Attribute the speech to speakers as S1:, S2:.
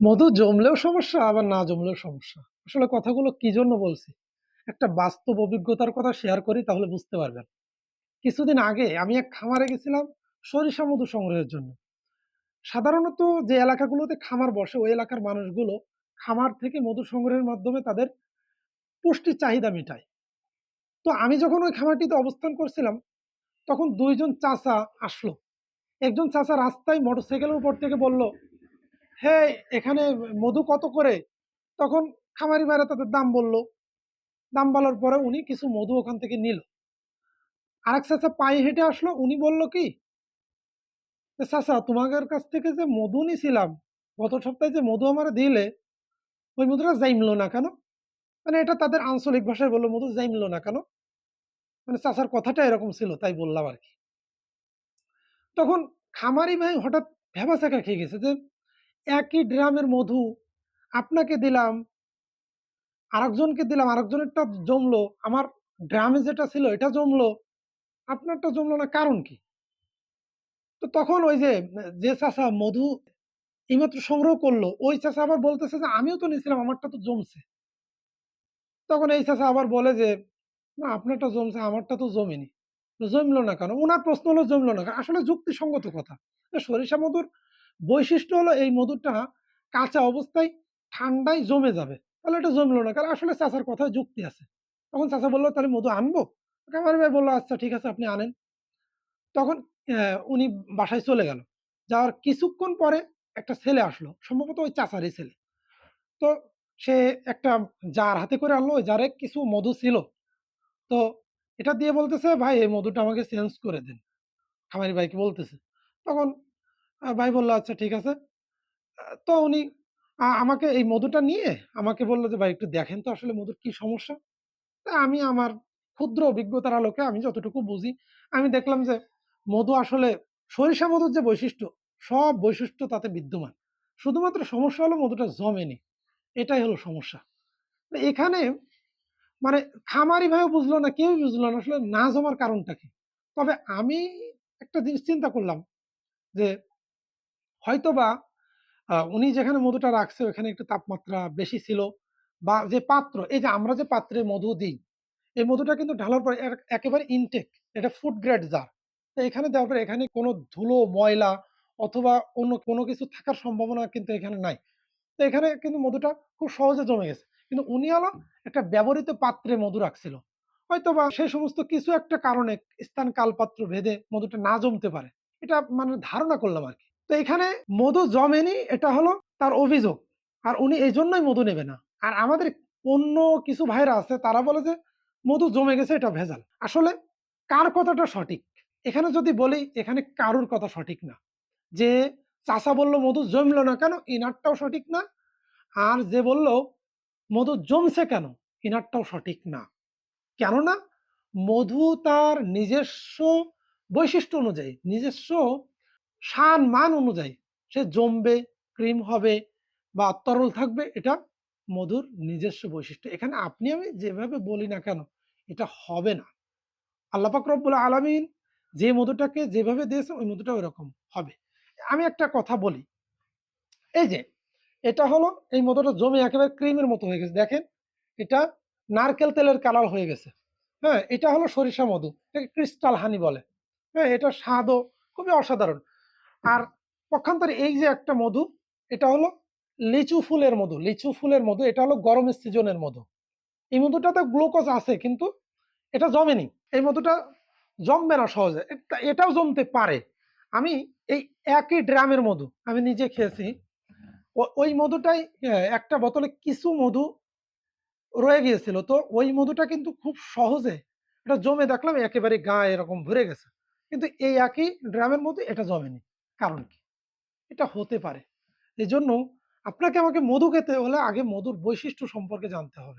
S1: মধু জমলেও সমস্যা আবার না জমলেও সমস্যা। আসলে কথাগুলো কি জন্য বলছি? একটা বাস্তব অভিজ্ঞতার কথা শেয়ার করি তাহলে বুঝতে পারবেন। কিছুদিন আগে আমি এক খামারে গেছিলাম সরিষা মধু সংগ্রহের জন্য। সাধারণত যে এলাকাগুলোতে খামার বসে ওই এলাকার মানুষগুলো খামার থেকে মধু সংগ্রহের মাধ্যমে তাদের পুষ্টির চাহিদা মেটায়। তো আমি যখন ওই খামারটিতে অবস্থান করছিলাম তখন ২ জন চাচা আসলো। একজন চাচা রাস্তায় মোটরসাইকেলের উপর থেকে বলল, "হেই এখানে মধু কত করে?" তখন খামারি ভাইরা তাদের দাম বলল। দাম বলার পরে উনি কিছু মধু ওখান থেকে নিল। আরেক চাচা পায়ে হেঁটে আসলো, উনি বলল কি, "এ চাচা তোমাদের কাছ থেকে যে মধু নিছিলাম, গত সপ্তাহে যে মধু আমারে দিলে, ওই মধুটা জাইমলো না কেন?" মানে এটা তাদের আঞ্চলিক ভাষায় বলল "মধু জাইমলো না কেন?" মানে চাচার কথাটা এরকম ছিল তাই বললাম আর কি তখন খামারি ভাই হঠাৎ ভ্যাবাচ্যাকা খেয়ে গেছে যে, একই ড্রামের মধু আপনাকে দিলাম, আরেকজনকে দিলাম, আরেকজনেরটা জমলো। আমার ড্রামে যেটা ছিল এটা জমলো। আপনারটা জমলো না কারণ কি? তো তখন ওই যে, যে চাষা মধু এইমাত্র সংগ্রহ করল, ওই চাচা আবার বলতেছে যে, "আমিও তো নিয়েছিলাম আমারটা তো জমছে।" তখন এই চাচা আবার বলে যে, "না আপনারটা জমছে, আমারটা তো জমেনি।" জমলো না কেন? ওনার প্রশ্ন হলো জমলো না কেন? আসলে যুক্তিসঙ্গত কথা। সরিষা মধুর বৈশিষ্ট্য হলো এই মধুটা কাঁচা অবস্থায় ঠান্ডায় জমে যাবে। তাহলে এটা জমলো না। কারণ আসলে চাচার কথায় যুক্তি আছে। তখন চাচা বলল "তাহলে মধু আনব?" খামারি ভাই বলল "আচ্ছা ঠিক আছে আপনি আনেন।" তখন উনি বাসায় চলে গেল। যাওয়ার কিছুক্ষণ পরে একটা ছেলে আসলো। সম্ভবত ওই চাচারই ছেলে। তো সে একটা যার হাতে করে আনলো, ওই জারে কিছু মধু ছিল। তো এটা দিয়ে বলতেছে, "ভাই এই মধুটা আমাকে চেঞ্জ করে দেন।" খামারি ভাইকে বলতেছে। তখন ভাই বলল, "আচ্ছা ঠিক আছে।" তো উনি আমাকে এই মধুটা নিয়ে আমাকে বলল যে, "ভাই একটু দেখেন তো আসলে মধুর কি সমস্যা?" তা আমি আমার ক্ষুদ্র অভিজ্ঞতার আলোকে আমি যতটুকু বুঝি, আমি দেখলাম যে মধু আসলে সরিষা মধুর যে বৈশিষ্ট্য, সব বৈশিষ্ট্য তাতে বিদ্যমান। শুধুমাত্র সমস্যা হলো মধুটা জমেনি। এটাই হলো সমস্যা। এখানে মানে খামারি ভাইও বুঝলো না, কেউই বুঝলো না আসলে না জমার কারণটা কি? তবে আমি একটা জিনিস চিন্তা করলাম যে হয়তোবা উনি যেখানে মধুটা রাখছে ওখানে একটু তাপমাত্রা বেশি ছিল বা যে পাত্র, এই যে আমরা যে পাত্রে মধু দিই, এই মধুটা কিন্তু ঢালার পরে একেবারে ইনটেক। এটা ফুড গ্রেড জার। তো এখানে দেওয়ার পরে এখানে কোনো ধুলো, ময়লা অথবা অন্য কোনো কিছু থাকার সম্ভাবনা কিন্তু এখানে নাই। তো এখানে কিন্তু মধুটা খুব সহজে জমে গেছে। কিন্তু উনি হলো একটা ব্যবহৃত পাত্রে মধু রাখছিল। হয়তোবা সেই সমস্ত কিছু একটা কারণে স্থান কাল পাত্র ভেদে মধুটা না জমতে পারে। এটা মানে ধারণা করলাম আরকি। তো এখানে মধু জমেনি এটা হলো তার অভিযোগ। আর উনি এই জন্যই মধু নেবে না। আর আমাদের অন্য কিছু ভাইরা আছে তারা বলে যে, "মধু জমে গেছে এটা ভেজাল।" আসলে কার কথাটা সঠিক? এখানে যদি বলি এখানে কারোর কথা সঠিক না। যে চাচা বলল মধু জমলো না কেন? ইনারটাও সঠিক না। আর যে বলল মধু জমছে কেন? ইনারটাও সঠিক না। কেননা মধু তার নিজস্ব বৈশিষ্ট্য অনুযায়ী, নিজস্ব শান মান অনুযায়ী সে জমবে, ক্রিম হবে বা তরল থাকবে এটা মধুর নিজস্ব বৈশিষ্ট্য। এখানে আপনি আমি যেভাবে বলি না কেন এটা হবে না। আল্লাহ পাক রব্বুল আলামিন যে মধুটাকে যেভাবে দিয়েছে ওই মধুটা ওইরকম হবে। আমি একটা কথা বলি। এই যে এটা হলো এই মধুটা জমে একেবারে ক্রিমের মতো হয়ে গেছে। দেখেন এটা নারকেল তেলের কালার হয়ে গেছে। হ্যাঁ? এটা হলো সরিষা মধু। এটাকে ক্রিস্টাল হানি বলে। হ্যাঁ? এটা স্বাদও খুবই অসাধারণ। আর পক্ষান্তরে এই যে একটা মধু, এটা হলো লিচু ফুলের মধু। লিচু ফুলের মধু এটা হলো গরমের সিজনের মধু। এই মধুটাতে গ্লুকোজ আছে কিন্তু এটা জমেনি। এই মধুটা জমবে না সহজে। এটাও জমতে পারে। আমি এই একই ড্রামের মধু আমি নিজে খেয়েছি। ওই মধুটাই একটা বোতলে কিছু মধু রয়ে গিয়েছিল। তো ওই মধুটা কিন্তু খুব সহজে এটা জমে দেখলাম একেবারে গায়ে এরকম ভরে গেছে। কিন্তু এই একই ড্রামের মধ্যে এটা জমেনি। কারণ কি? এটা হতে পারে। এজন্য আপনাকে আমাকে মধু খেতে হলে আগে মধুর বৈশিষ্ট্য সম্পর্কে জানতে হবে।